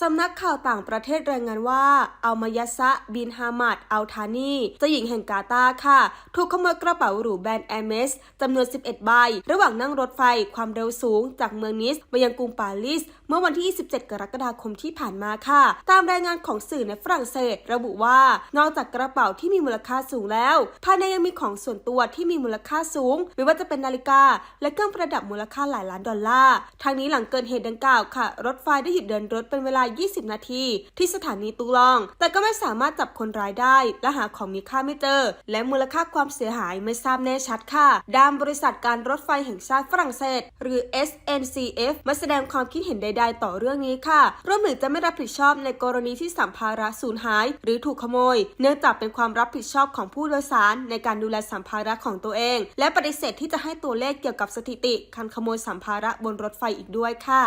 สำนักข่าวต่างประเทศรายงานว่าอัลมายาซะบินฮามัดอัลทานีเจ้าหญิงแห่งกาตาร์ค่ะ ถูกขโมยกระเป๋าหรูแบรนด์แอร์เมสจำนวน 11 ใบ ระหว่างนั่งรถไฟความเร็วสูงจากเมืองนิสไปยังกรุงปารีส เมื่อวันที่ 27 กรกฎาคมที่ผ่านมาค่ะ ตามรายงานของสื่อในฝรั่งเศส ระบุว่า นอกจากกระเป๋าที่มีมูลค่าสูงแล้ว ภายในยังมีของส่วนตัวที่มีมูลค่าสูง ไม่ว่าจะเป็นนาฬิกา และเครื่องประดับมูลค่าหลายล้านดอลลาร์ทางนี้หลังเกิดเหตุดังกล่าวค่ะ รถไฟได้หยุดเดินรถเป็นเวลา20 นาทีที่สถานีตูลอง แต่ก็ไม่สามารถจับคนร้ายได้ และหาของมีค่าไม่เจอ และมูลค่าความเสียหายไม่ทราบแน่ชัดค่ะด้านบริษัทการรถไฟแห่งชาติฝรั่งเศส หรือ SNCF มาแสดงความคิดเห็นใด ๆ ต่อเรื่องนี้ค่ะรวมถึงจะไม่รับผิดชอบในกรณีที่สัมภาระสูญหาย หรือถูกขโมย เนื่องจากเป็นความรับผิดชอบของผู้โดยสารในการดูแลสัมภาระของตัวเอง และปฏิเสธที่จะให้ตัวเลขเกี่ยวกับสถิติการขโมยสัมภาระบนรถไฟอีกด้วยค่ะ